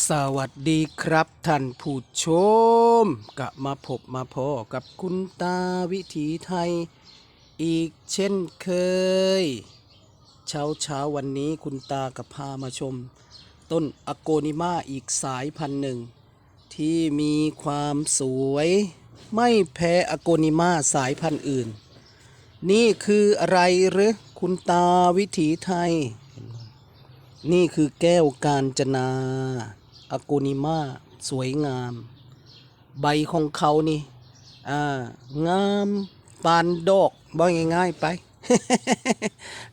สวัสดีครับท่านผู้ชมกลับมาพบมาพอกับคุณตาวิถีไทย อีกเช่นเคย เช้าเช้าวันนี้คุณตากับพามาชม ต้นอโกนิมาอีกสายพันธุ์หนึ่ง ที่มีความสวย ไม่แพ้อโกนิมาสายพันธุ์อื่น นี่คืออะไรหรือคุณตาวิถีไทยนี่คือแก้วกาญจนา อโกนิมาสวยงาม ใบของเขานี่อ่างามปานดอกบ่ง่ายๆไป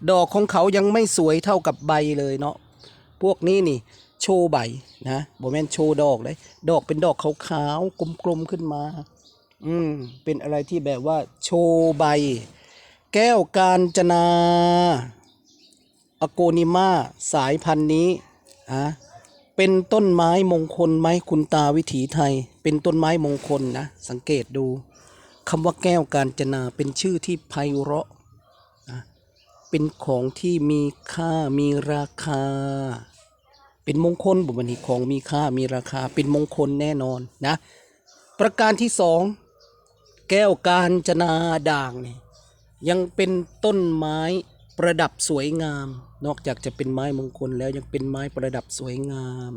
ดอกของเขายังไม่สวยเท่ากับใบเลยเนาะพวกนี้นี่ โชว์ใบนะบ่แม่นโชว์ดอกเลยดอกเป็นดอกขาวๆกลมๆขึ้นมา อืมเป็นอะไรที่แบบว่า โชว์ใบ แก้วกาญจนาอโกนิมาสายพันธุ์นี้อะ เป็นต้นไม้มงคลไหมคุณตาวิถีไทย เป็นต้นไม้มงคลนะ สังเกตดูคำว่าแก้วกาญจนาเป็นชื่อที่ไพเราะนะเป็นของที่มีค่ามีราคา เป็นมงคลบุบันนี้ของมีค่ามีราคา เป็นมงคลแน่นอนนะ ประการที่สองแก้วกาญจนาด่างเนี่ยยังเป็นต้นไม้ประดับสวยงาม นอกจากจะเป็นไม้มงคลแล้วยังเป็นไม้ประดับสวยงาม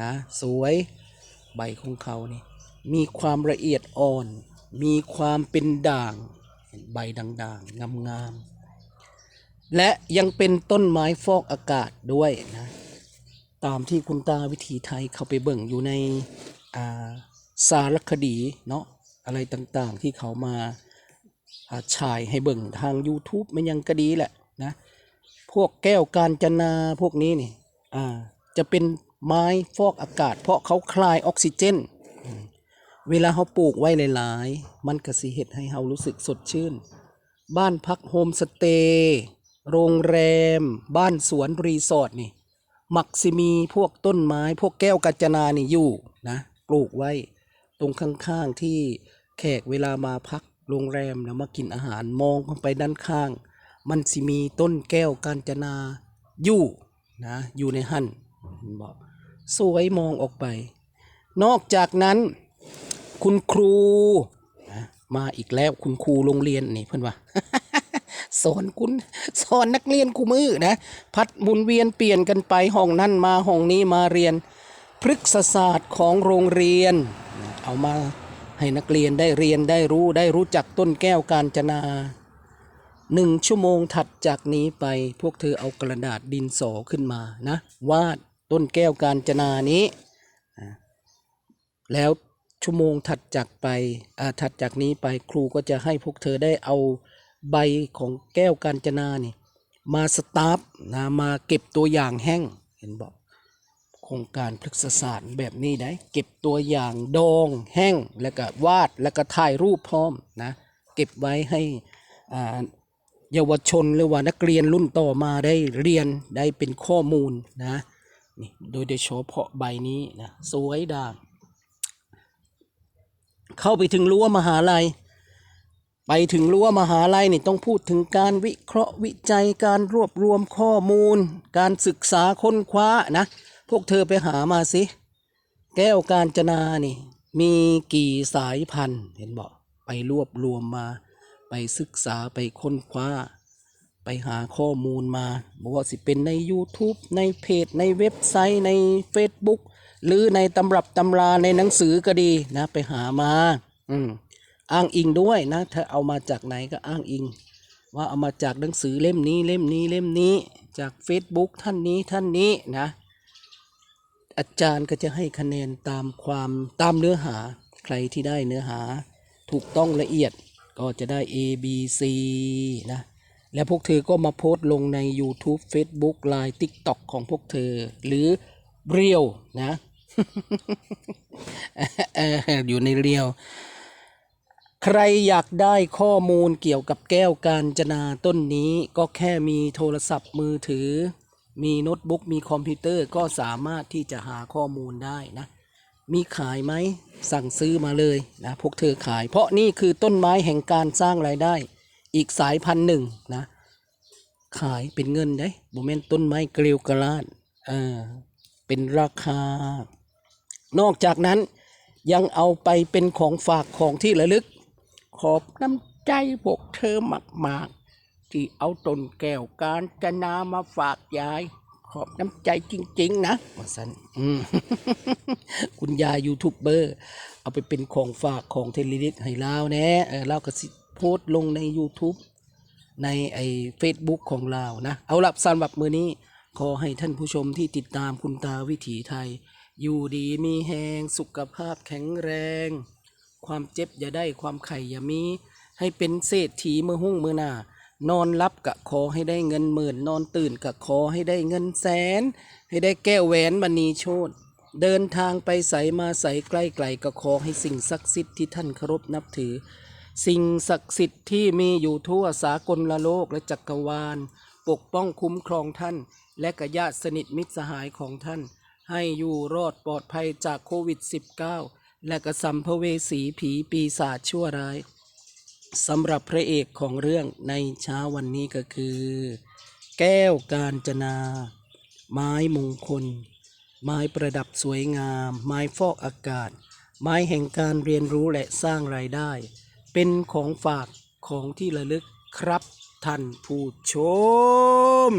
นะสวยใบของเขานี่มีความละเอียดอ่อน มีความเป็นด่างใบด่างๆงามๆและยังเป็นต้นไม้ฟอกอากาศด้วยนะตามที่คุณตาวิถีไทยเขาไปเบิ่งอยู่ในอาสารคดีเนาะอะไรต่างๆที่เขามาอ่าฉายให้เบิ่งทาง YouTube มันยังก็ดีแหละนะ พวกแก้วกาญจนาพวกนี้นี่อ่าจะเป็นไม้ฟอกอากาศ เพราะเขาคลายออกซิเจน เวลาเขาปลูกไว้หลายๆ มันก็สิเฮ็ดให้เรารู้สึกสดชื่น บ้านพักโฮมสเตย์โรงแรม บ้านสวนรีสอร์ทนี่มักสิมีพวกต้นไม้ พวกแก้วกัญจนานี่อยู่นะปลูกไว้ตรงข้างๆที่แขกเวลามาพักโรงแรมแล้วมากินอาหารมองลงไปด้านข้าง มันสิมีต้นแก้วกาญจนาอยู่นะอยู่ในหั่นบอกสวยมองออกไป นอกจากนั้นคุณครูนะมาอีกแล้วคุณครูโรงเรียนนี่เพื่อนว่าสอนคุณสอนนักเรียนคู่มือนะพัดหมุนเวียนเปลี่ยนกันไปห้องนั่นมาห้องนี้มาเรียน พฤกษศาสตร์ของโรงเรียน เอามาให้นักเรียนได้เรียนได้รู้ได้รู้จักต้นแก้วกาญจนา หนึ่งชั่วโมงถัดจากนี้ไปพวกเธอเอากระดาษดินสอขึ้นมานะวาดต้นแก้วกาญจนานี้ แล้วชั่วโมงถัดจากไปอ่าถัดจากนี้ไปครูก็จะให้พวกเธอได้เอาใบของแก้วกาญจนานี่มาสตาร์ฟนะมาเก็บตัวอย่างแห้งเห็นบอกโครงการพฤกษศาสตร์แบบนี้ได้เก็บตัวอย่างดองแห้งแล้วก็วาดแล้วก็ถ่ายรูปพร้อมนะเก็บไว้ให้อ่า เยาวชนหรือว่านักเรียนรุ่นต่อมาได้เรียนได้เป็นข้อมูลนะนี่โดยเฉพาะใบนี้นะสวยดางเข้าไปถึงรั้วมหาลัย ไปถึงรั้วมหาลัยนี่ต้องพูดถึงการวิเคราะห์วิจัยการรวบรวมข้อมูล การศึกษาค้นคว้านะพวกเธอไปหามาสิ แก้วกาญจนานี่มีกี่สายพันธุ์เห็นบอกไปรวบรวมมา ไปศึกษาไปค้นคว้า ไปหาข้อมูลมาบอกว่าสิเป็นใน YouTube ในเพจ ในเว็บไซต์ใน Facebook หรือในตำรับตำราในหนังสือก็ดีนะไปหามา อืมอ้างอิงด้วยนะถ้าเอามาจากไหนก็อ้างอิง ว่าเอามาจากหนังสือเล่มนี้เล่มนี้เล่มนี้ จาก Facebook ท่านนี้ท่านนี้นะ อาจารย์ก็จะให้คะแนนตามความตามเนื้อหาใครที่ได้เนื้อหาถูกต้องละเอียด ก็จะได้ A B C นะ แล้วพวกเธอก็มาโพสต์ลงใน YouTube Facebook Line TikTok ของพวกเธอ หรือเรียวนะ อยู่ในเรียว ใครอยากได้ข้อมูลเกี่ยวกับแก้วกาญจนาต้นนี้ก็แค่มีโทรศัพท์มือถือ มีโน้ตบุ๊กมีคอมพิวเตอร์ก็สามารถที่จะหาข้อมูลได้นะ มีขายไหมสั่งซื้อมาเลยนะพวกเธอขาย เพราะนี่คือต้นไม้แห่งการสร้างรายได้ อีกสายพันธุ์หนึ่งนะขายเป็นเงินได้โมเมนต้นไม้เกลียวกระลาดเออเป็นเป็นราคา นอกจากนั้นยังเอาไปเป็นของฝากของที่ระลึก ขอบน้ำใจพวกเธอมาก ๆ ที่เอาต้นแก้วการจนามาฝากยาย ขอบน้ำใจจริง ๆ นะว่าสันอืมคุณยายยูทูบเบอร์ เอาไปเป็นของฝากของเทเลลิกให้เราแน่เออเราก็สิโพสต์ลงใน YouTube ในไอ้เฟซบุ๊กของเรานะ เอาลับสำหรับมือนี้ ขอให้ท่านผู้ชมที่ติดตามคุณตาวิถีไทย อยู่ดีมีแหงสุขภาพแข็งแรง ความเจ็บอย่าได้ความไข่อย่ามี ให้เป็นเศรษฐีมือหุ้งมือหน้า นอนรับกะขอให้ได้เงินหมื่น นอนตื่นกะขอให้ได้เงินแสน ให้ได้แก้วแหวนมณีโชตเดินทางไปใสมาใสใกล้ไกลก็ขอให้สิ่งศักดิ์สิทธิ์ที่ท่านเคารพนับถือ สิ่งศักดิ์สิทธิ์ที่มีอยู่ทั่วสากลละโลกและจักรวาล ปกป้องคุ้มครองท่าน และกญาติสนิทมิตรสหายของท่าน ให้อยู่รอดปลอดภัยจากโควิด -19 และกะสัมภเวสีผีปีศาจชั่วร้าย สำหรับพระเอกของเรื่องในเช้าวันนี้ก็คือ แก้วกาญจนา ไม้มงคล ไม้ประดับสวยงาม ไม้ฟอกอากาศ ไม้แห่งการเรียนรู้และสร้างรายได้ เป็นของฝากของที่ระลึกครับท่านผู้ชม